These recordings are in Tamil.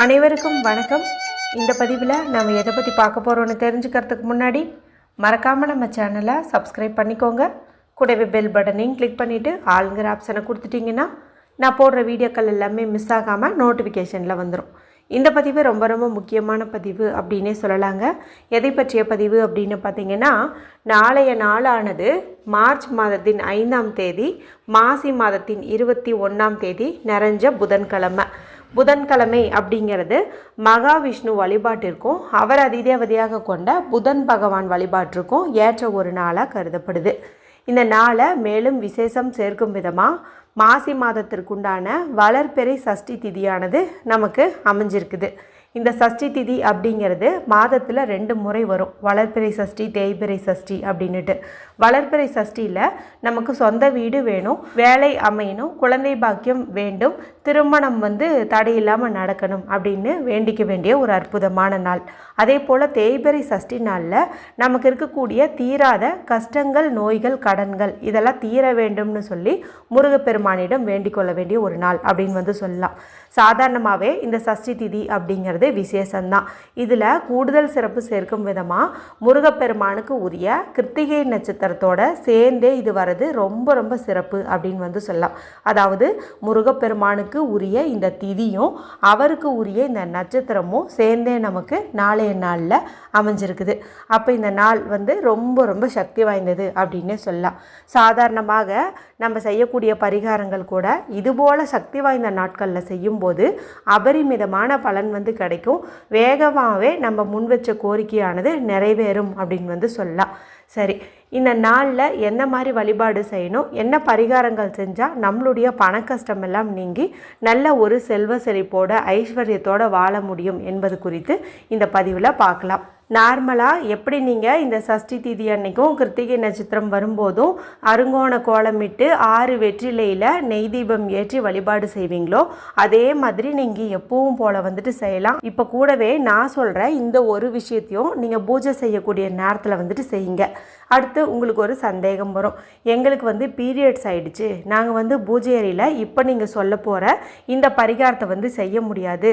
அனைவருக்கும் வணக்கம். இந்த பதிவில் நம்ம எதை பற்றி பார்க்க போகிறோன்னு தெரிஞ்சுக்கிறதுக்கு முன்னாடி மறக்காமல் நம்ம சேனலை சப்ஸ்கிரைப் பண்ணிக்கோங்க. கூடவே பெல் பட்டனையும் கிளிக் பண்ணிவிட்டு ஆளுங்கிற ஆப்ஷனை கொடுத்துட்டிங்கன்னா நான் போடுற வீடியோக்கள் எல்லாமே மிஸ் ஆகாமல் நோட்டிஃபிகேஷனில் வந்துடும் இந்த பதிவு ரொம்ப ரொம்ப முக்கியமான பதிவு அப்படின்னே சொல்லலாங்க. எதை பற்றிய பதிவு அப்படின்னு பார்த்தீங்கன்னா நாளைய நாளானது மார்ச் மாதத்தின் ஐந்தாம் தேதி மாசி மாதத்தின் இருபத்தி ஒன்றாம் தேதி நிறைஞ்ச புதன்கிழமை. புதன்கிழமை அப்படிங்கிறது மகாவிஷ்ணு வழிபாட்டிற்கும் அவர் அதிதேவதையாக கொண்ட புதன் பகவான் வழிபாட்டிற்கும் ஏற்ற ஒரு நாளாக கருதப்படுது. இந்த நாளை மேலும் விசேஷம் சேர்க்கும் விதமாக மாசி மாதத்திற்குண்டான வளர்பெறை சஷ்டி திதியானது நமக்கு அமைஞ்சிருக்குது. இந்த சஷ்டி திதி அப்படிங்கிறது மாதத்தில் ரெண்டு முறை வரும். வளர்பிறை சஷ்டி தேய்பிறை சஷ்டி அப்படின்னுட்டு. வளர்பிறை சஷ்டியில் நமக்கு சொந்த வீடு வேணும் வேலை அமையணும் குழந்தை பாக்கியம் வேண்டும் திருமணம் வந்து தடையில்லாமல் நடக்கணும் அப்படின்னு வேண்டிக்க வேண்டிய ஒரு அற்புதமான நாள். அதே போல் தேய்பிறை சஷ்டி நாளில் நமக்கு இருக்கக்கூடிய தீராத கஷ்டங்கள் நோய்கள் கடன்கள் இதெல்லாம் தீர வேண்டும்னு சொல்லி முருகப்பெருமானிடம் வேண்டிக் கொள்ள வேண்டிய ஒரு நாள் அப்படின்னு வந்து சொல்லலாம். சாதாரணமாகவே இந்த சஷ்டி திதி அப்படிங்கிறது விசேஷம்தான். இதில் கூடுதல் சிறப்பு சேர்க்கும் விதமாக முருகப்பெருமானுக்கு உரிய கிருத்திகை நட்சத்திரத்தோட சேர்ந்தே இது வர்றது ரொம்ப ரொம்ப சிறப்பு அப்படின்னு வந்து சொல்லலாம். அதாவது முருகப்பெருமானுக்கு உரிய இந்த திதியும் அவருக்கு உரிய இந்த நட்சத்திரமும் சேர்ந்தே நமக்கு நாளைய நாளில் அமைஞ்சிருக்குது. அப்போ இந்த நாள் வந்து ரொம்ப ரொம்ப சக்தி வாய்ந்தது அப்படின்னே சொல்லலாம். சாதாரணமாக நம்ம செய்யக்கூடிய பரிகாரங்கள் கூட இதுபோல் சக்தி வாய்ந்த நாட்களில் செய்யும்போது அபரிமிதமான பலன் வந்து கிடைக்கும். வேகமாகவே நம்ம முன் வச்ச கோரிக்கையானது நிறைவேறும் அப்படின்னு வந்து சொல்லலாம். சரி இந்த நாளில் என்ன மாதிரி வழிபாடு செய்யணும்? என்ன பரிகாரங்கள் செஞ்சால் நம்மளுடைய பண கஷ்டம் எல்லாம் நீங்கி நல்ல ஒரு செல்வ செழிப்போட ஐஸ்வர்யத்தோடு வாழ முடியும் என்பது குறித்து இந்த பதிவில் பார்க்கலாம். நார்மலாக எப்படி நீங்கள் இந்த சஷ்டி திதி அன்னைக்கும் கிருத்திகை நட்சத்திரம் வரும்போதும் அருங்கோண கோலமிட்டு ஆறு வெற்றிலையில் நெய் தீபம் ஏற்றி வழிபாடு செய்வீங்களோ அதே மாதிரி நீங்கள் எப்பவும் போல் வந்துட்டு செய்யலாம். இப்போ கூடவே நான் சொல்கிற இந்த ஒரு விஷயத்தையும் நீங்கள் பூஜை செய்யக்கூடிய நேரத்தில் வந்துட்டு செய்யுங்க. அடுத்து உங்களுக்கு ஒரு சந்தேகம் வரும். எங்களுக்கு வந்து பீரியட்ஸ் ஆகிடுச்சு நாங்கள் வந்து பூஜை அறையில் இப்போ நீங்கள் சொல்ல போகிற இந்த பரிகாரத்தை வந்து செய்ய முடியாது.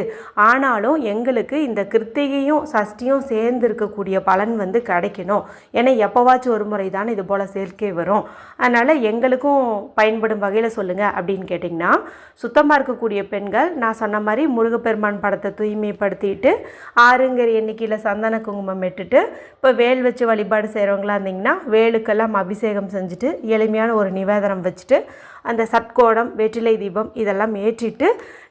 ஆனாலும் எங்களுக்கு இந்த கிருத்திகையும் சஷ்டியும் சேர்ந்து இருக்கக்கூடிய பலன் வந்து கிடைக்கணும். ஏன்னா எப்போவாச்சும் ஒரு முறை தான் இது போல் சேர்க்கை வரும். அதனால் எங்களுக்கும் பயன்படும் வகையில் சொல்லுங்கள் அப்படின்னு கேட்டிங்கன்னா சுத்தமாக இருக்கக்கூடிய பெண்கள் நான் சொன்ன மாதிரி முருகப்பெருமான் படத்தை தூய்மைப்படுத்திட்டு ஆறுங்கிற எண்ணிக்கையில் சந்தன குங்குமம் இட்டுட்டு இப்போ வேல் வச்சு வழிபாடு செய்கிறவங்களா இருந்தீங்கன்னா வேலுக்கெல்லாம் அபிஷேகம் செஞ்சுட்டு எளிமையான ஒரு நிவேதனம் வச்சுட்டு அந்த சட்கோடம் வெற்றிலை தீபம் இதெல்லாம் ஏற்றிட்டு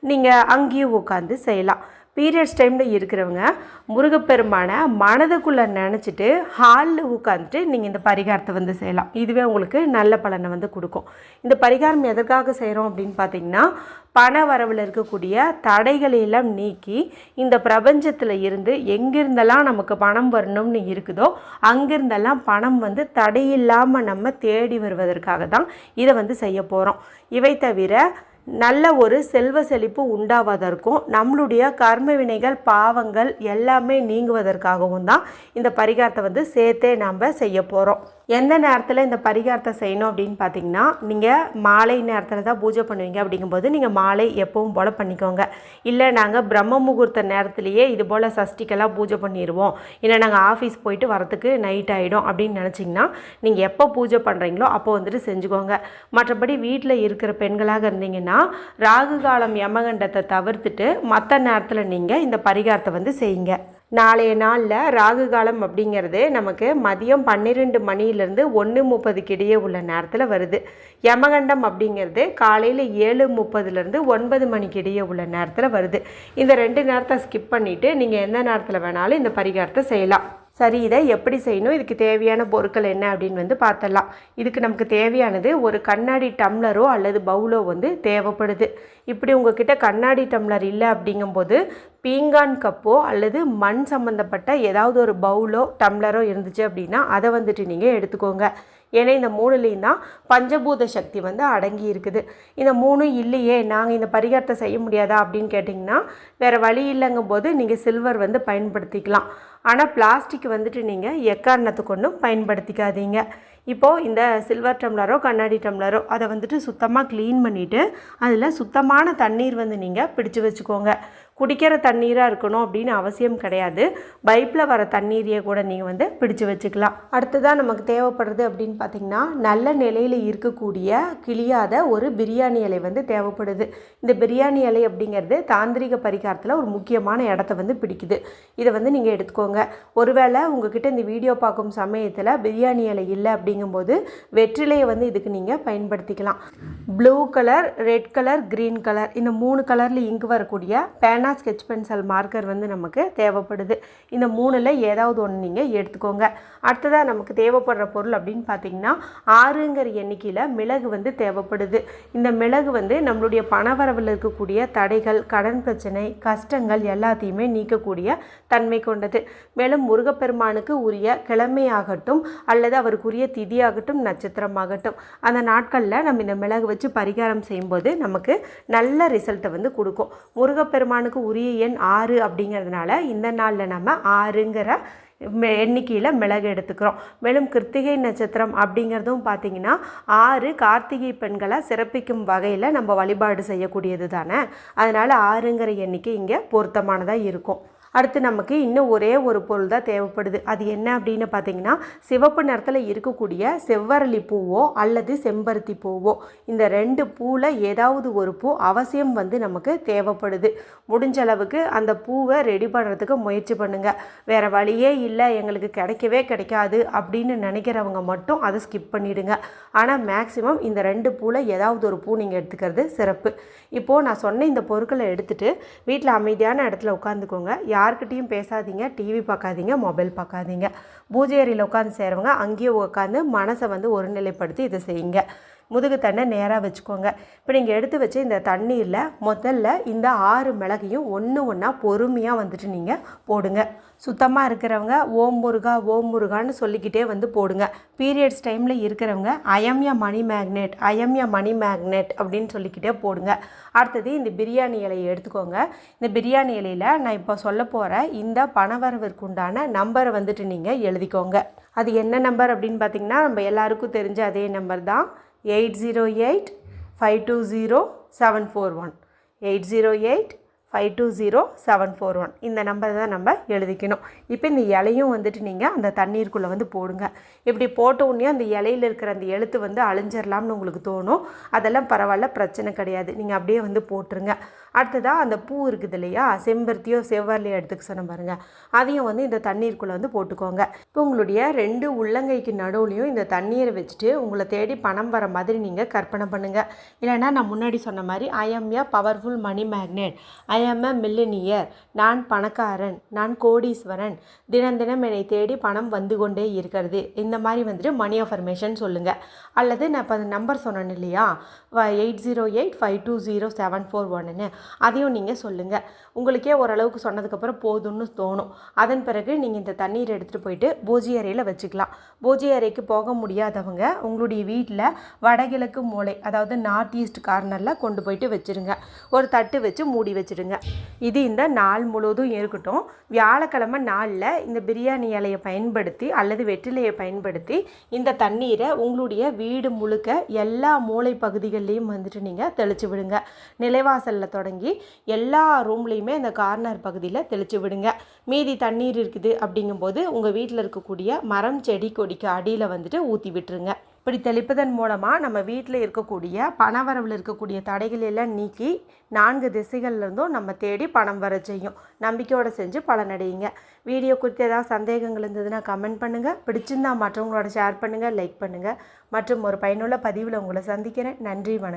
நீங்கள் அங்கேயும் உட்காந்து செய்யலாம். பீரியட்ஸ் டைமில் இருக்கிறவங்க முருகப்பெருமானை மனதுக்குள்ளே நினச்சிட்டு ஹாலில் உட்காந்துட்டு நீங்கள் இந்த பரிகாரத்தை வந்து செய்யலாம். இதுவே உங்களுக்கு நல்ல பலனை வந்து கொடுக்கும். இந்த பரிகாரம் எதற்காக செய்கிறோம் அப்படின்னு பார்த்தீங்கன்னா பண வரவில் இருக்கக்கூடிய தடைகளை எல்லாம் நீக்கி இந்த பிரபஞ்சத்தில் இருந்து எங்கிருந்தெல்லாம் நமக்கு பணம் வரணும்னு இருக்குதோ அங்கிருந்தெல்லாம் பணம் வந்து தடையில்லாமல் நம்ம தேடி வருவதற்காக தான் இதை வந்து செய்ய போகிறோம் இவை தவிர நல்ல ஒரு செல்வ செழிப்பு உண்டாவதற்கும் நம்மளுடைய கர்ம வினைகள் பாவங்கள் எல்லாமே நீங்குவதற்காகவும் தான் இந்த பரிகாரத்தை வந்து சேர்த்தே நாம் செய்ய போகிறோம் எந்த நேரத்தில் இந்த பரிகாரத்தை செய்யணும் அப்படின்னு பார்த்தீங்கன்னா நீங்கள் மாலை நேரத்தில் தான் பூஜை பண்ணுவீங்க அப்படிங்கும்போது நீங்கள் மாலை எப்பவும் போல் பண்ணிக்கோங்க. இல்லை நாங்கள் பிரம்ம முகூர்த்த நேரத்துலையே இது போல் சஷ்டிக்கெல்லாம் பூஜை பண்ணிடுவோம் இல்லை நாங்கள் ஆஃபீஸ் போயிட்டு வரத்துக்கு நைட் ஆகிடும் அப்படின்னு நினச்சிங்கன்னா நீங்கள் எப்போ பூஜை பண்ணுறீங்களோ அப்போ வந்துட்டு செஞ்சுக்கோங்க. மற்றபடி வீட்டில் இருக்கிற பெண்களாக இருந்தீங்கன்னா ராகு காலம் யமகண்டத்தை தவிர்த்துட்டு மற்ற நேரத்தில் நீங்கள் இந்த பரிகாரத்தை வந்து செய்யுங்க. நாளைய நாளில் ராகு காலம் அப்படிங்கிறது நமக்கு மதியம் பன்னிரெண்டு மணியிலேருந்து ஒன்று முப்பதுக்கு இடையே உள்ள நேரத்தில் வருது. யமகண்டம் அப்படிங்கிறது காலையில் ஏழு முப்பதுலேருந்து ஒன்பது மணிக்கு இடையே உள்ள நேரத்தில் வருது. இந்த ரெண்டு நேரத்தை ஸ்கிப் பண்ணிவிட்டு நீங்கள் எந்த நேரத்தில் வேணாலும் இந்த பரிகாரத்தை செய்யலாம். சரி இதை எப்படி செய்யணும்? இதுக்கு தேவையான பொருட்கள் என்ன அப்படின்னு வந்து பார்த்தலாம் இதுக்கு நமக்கு தேவையானது ஒரு கண்ணாடி டம்ளரோ அல்லது பவுலோ வந்து தேவைப்படுது. இப்படி உங்ககிட்ட கண்ணாடி டம்ளர் இல்லை அப்படிங்கும்போது பீங்கான் கப்போ அல்லது மண் சம்மந்தப்பட்ட ஏதாவது ஒரு பவுலோ டம்ளரோ இருந்துச்சு அப்படின்னா அதை வந்துட்டு நீங்கள் எடுத்துக்கோங்க. ஏன்னா இந்த மூணுலேயும் தான் பஞ்சபூத சக்தி வந்து அடங்கி இருக்குது. இந்த மூணும் இல்லையே நாங்கள் இந்த பரிகாரத்தை செய்ய முடியாதா அப்படின்னு கேட்டிங்கன்னா வேறு வழி இல்லைங்கும் போது நீங்கள் சில்வர் வந்து பயன்படுத்திக்கலாம். ஆனால் பிளாஸ்டிக் வந்துட்டு நீங்கள் எக்காரணத்துக்கு ஒன்றும் பயன்படுத்திக்காதீங்க. இப்போது இந்த சில்வர் டம்ளரோ கண்ணாடி டம்ளரோ அதை வந்துட்டு சுத்தமாக க்ளீன் பண்ணிவிட்டு அதில் சுத்தமான தண்ணீர் வந்து நீங்கள் பிடிச்சு வச்சுக்கோங்க. குடிக்கிற தண்ணீராக இருக்கணும் அப்படின்னு அவசியம் கிடையாது. பைப்பில் வர தண்ணீரையே கூட நீங்கள் வந்து பிடிச்சு வச்சுக்கலாம். அடுத்ததாக நமக்கு தேவைப்படுறது அப்படின்னு பார்த்தீங்கன்னா நல்ல நிலையில் இருக்கக்கூடிய கிளியாத ஒரு பிரியாணி இலை வந்து தேவைப்படுது. இந்த பிரியாணி இலை அப்படிங்கிறது தாந்திரிக பரிகாரத்தில் ஒரு முக்கியமான இடத்த வந்து பிடிக்குது. இதை வந்து நீங்கள் எடுத்துக்கோங்க. ஒருவேளை உங்ககிட்ட இந்த வீடியோ பார்க்கும் சமயத்தில் பிரியாணி இலை இல்லை அப்படிங்கும்போது வெற்றிலையை வந்து இதுக்கு நீங்கள் பயன்படுத்திக்கலாம். Blue colour red colour green colour இந்த மூணு கலரில் இங்கு வரக்கூடிய பேனா ஸ்கெட்ச் பென்சில் மார்க்கர் வந்து நமக்கு தேவைப்படுது. இந்த மூணில் ஏதாவது ஒன்று நீங்கள் எடுத்துக்கோங்க. அடுத்ததாக நமக்கு தேவைப்படுற பொருள் அப்படின்னு பார்த்தீங்கன்னா ஆறுங்கிற எண்ணிக்கையில் மிளகு வந்து தேவைப்படுது. இந்த மிளகு வந்து நம்மளுடைய பணவரவில் இருக்கக்கூடிய தடைகள் கடன் பிரச்சனை கஷ்டங்கள் எல்லாத்தையுமே நீக்கக்கூடிய தன்மை கொண்டது. மேலும் முருகப்பெருமானுக்கு உரிய கிழமையாகட்டும் அல்லது அவருக்குரிய திதியாகட்டும் நட்சத்திரமாகட்டும் அந்த நாட்களில் நம்ம இந்த மிளகு வச்சு பரிகாரம் செய்யும்போது நமக்கு நல்ல ரிசல்ட்டை வந்து கொடுக்கும். முருகப்பெருமானுக்கு உரிய எண் ஆறு அப்படிங்கிறதுனால இந்த நாளில் நம்ம ஆறுங்கிற மெ- எண்ணிக்கையில் மிளகு எடுத்துக்கிறோம். மேலும் கிருத்திகை நட்சத்திரம் அப்படிங்கிறதும் பார்த்தீங்கன்னா ஆறு கார்த்திகை பெண்களை சிறப்பிக்கும் வகையில் நம்ம வழிபாடு செய்யக்கூடியது தானே அதனால் ஆறுங்கிற எண்ணிக்கை இங்கே பொருத்தமானதாக இருக்கும். அடுத்து நமக்கு இன்னும் ஒரே ஒரு பொருள் தான் தேவைப்படுது. அது என்ன அப்படின்னு பார்த்தீங்கன்னா சிவப்பு நிறத்தில் இருக்கக்கூடிய செவ்வரளி பூவோ அல்லது செம்பருத்தி பூவோ இந்த ரெண்டு பூவில் ஏதாவது ஒரு பூ அவசியம் வந்து நமக்கு தேவைப்படுது. முடிஞ்ச அளவுக்கு அந்த பூவை ரெடி பண்ணுறதுக்கு முயற்சி பண்ணுங்கள் வேறு வழியே இல்லை எங்களுக்கு கிடைக்கவே கிடைக்காது அப்படின்னு நினைக்கிறவங்க மட்டும் அதை ஸ்கிப் பண்ணிவிடுங்க ஆனால் மேக்ஸிமம் இந்த ரெண்டு பூவில் ஏதாவது ஒரு பூ நீங்கள் எடுத்துக்கிறது சிறப்பு. இப்போது நான் சொன்ன இந்த பொருட்களை எடுத்துகிட்டு வீட்டில் அமைதியான இடத்துல உட்காந்துக்கோங்க யார்கிட்டயும் பேசாதீங்க டிவி பார்க்காதீங்க மொபைல் பார்க்காதீங்க. பூஜை அறையில் உட்காந்து செய்கிறவங்க அங்கேயே உட்காந்து மனசை வந்து ஒருநிலைப்படுத்தி இதை செய்யுங்க. முதுகு தண்ணை நேராக வச்சுக்கோங்க. இப்போ நீங்கள் எடுத்து வச்ச இந்த தண்ணீரில் முதல்ல இந்த ஆறு மிளகையும் ஒன்று ஒன்றா பொறுமையாக வந்துட்டு நீங்கள் போடுங்க. சுத்தமாக இருக்கிறவங்க ஓம் முருகா ஓம் முருகான்னு சொல்லிக்கிட்டே வந்து போடுங்க. பீரியட்ஸ் டைமில் இருக்கிறவங்க அயம்யா மணி மேக்னெட் அயம்யா மணி மேக்னெட் அப்படின்னு சொல்லிக்கிட்டே போடுங்க. அடுத்தது இந்த பிரியாணி இலையை எடுத்துக்கோங்க. இந்த பிரியாணி இலையில் நான் இப்போ சொல்ல போகிற இந்த பணவரவிற்கு உண்டான நம்பரை வந்துட்டு நீங்கள் எழுதிக்கோங்க. அது என்ன நம்பர் அப்படின்னு பார்த்தீங்கன்னா நம்ம எல்லாருக்கும் தெரிஞ்ச அதே நம்பர் தான். Eight zero eight five two zero seven four one. Eight zero eight five two zero seven four one. இந்த நம்பர் தான் நம்ம எழுதிக்கணும். இப்போ இந்த இலையும் வந்துட்டு நீங்கள் அந்த தண்ணீருக்குள்ளே வந்து போடுங்க. இப்படி போட்ட உடனே அந்த இலையில இருக்கிற அந்த எழுத்து வந்து அழிஞ்சிடலாம்னு உங்களுக்கு தோணும். அதெல்லாம் பரவாயில்ல பிரச்சனை கிடையாது. நீங்கள் அப்படியே வந்து போட்டுருங்க. அடுத்ததாக அந்த பூ இருக்குது இல்லையா? செம்பருத்தியோ செவ்வரலையோ எடுத்துக்க சொன்ன பாருங்க. அதையும் வந்து இந்த தண்ணீருக்குள்ளே வந்து போட்டுக்கோங்க. இப்போ உங்களுடைய ரெண்டு உள்ளங்கைக்கு நடுவுலையும் இந்த தண்ணீரை வச்சுட்டு உங்களை தேடி பணம் வர மாதிரி நீங்கள் கற்பனை பண்ணுங்கள் இல்லைன்னா நான் முன்னாடி சொன்ன மாதிரி I am a powerful money magnet I am a millionaire நான் பணக்காரன். நான் கோடீஸ்வரன். தினம் தினம் என்னை தேடி பணம் வந்து கொண்டே இருக்கிறது. இந்த மாதிரி வந்துட்டு மணி அஃபர்மேஷன் சொல்லுங்கள் அல்லது நான் இப்போ அந்த நம்பர் சொன்னேன் இல்லையா? Eight zero eight five two zero seven four ஒன்னு அதையும் நீங்கள் சொல்லுங்கள் உங்களுக்கே ஓரளவுக்கு சொன்னதுக்கப்புறம் போதும்னு தோணும். அதன் பிறகு நீங்கள் இந்த தண்ணீர் எடுத்துகிட்டு போயிட்டு பூஜை அறையில் வச்சுக்கலாம். பூஜை அறைக்கு போக முடியாதவங்க உங்களுடைய வீட்டில் வடகிழக்கு மூலை அதாவது நார்த் ஈஸ்ட் கார்னரில் கொண்டு போயிட்டு வச்சுருங்க. ஒரு தட்டு வச்சு மூடி வச்சுடுங்க இது இந்த நாள் முழுவதும் இருக்கட்டும். வியாழக்கிழமை நாளில் இந்த பிரியாணி இலையை பயன்படுத்தி அல்லது வெற்றிலையை பயன்படுத்தி இந்த தண்ணீரை உங்களுடைய வீடு முழுக்க எல்லா மூலை பகுதிகள்லேயும் வந்துட்டு நீங்கள் தெளிச்சு விடுங்க. நிலைவாசலில் தொடங்கி எல்லா ரூம்லேயுமே இந்த கார்னர் பகுதியில் தெளித்து விடுங்க. மீதி தண்ணீர் இருக்குது அப்படிங்கும்போது உங்கள் வீட்டில் இருக்கக்கூடிய மரம் செடி கொடிக்கு அடியில் வந்துட்டு ஊற்றி விட்டுருங்க. இப்படி தெளிப்பதன் மூலமாக நம்ம வீட்டில் இருக்கக்கூடிய பணவரவில் இருக்கக்கூடிய தடைகள் எல்லாம் நீக்கி நான்கு திசைகள்லேருந்தும் நம்ம தேடி பணம் வர செய்யும். நம்பிக்கையோடு செஞ்சு பலனடையுங்க வீடியோ குறித்து ஏதாவது சந்தேகங்கள் இருந்ததுன்னா கமெண்ட் பண்ணுங்கள் பிடிச்சிருந்தா மற்றவங்களோட ஷேர் பண்ணுங்கள் லைக் பண்ணுங்கள் மற்றும் ஒரு பயனுள்ள பதிவில் உங்களை சந்திக்கிறேன். நன்றி வணக்கம்.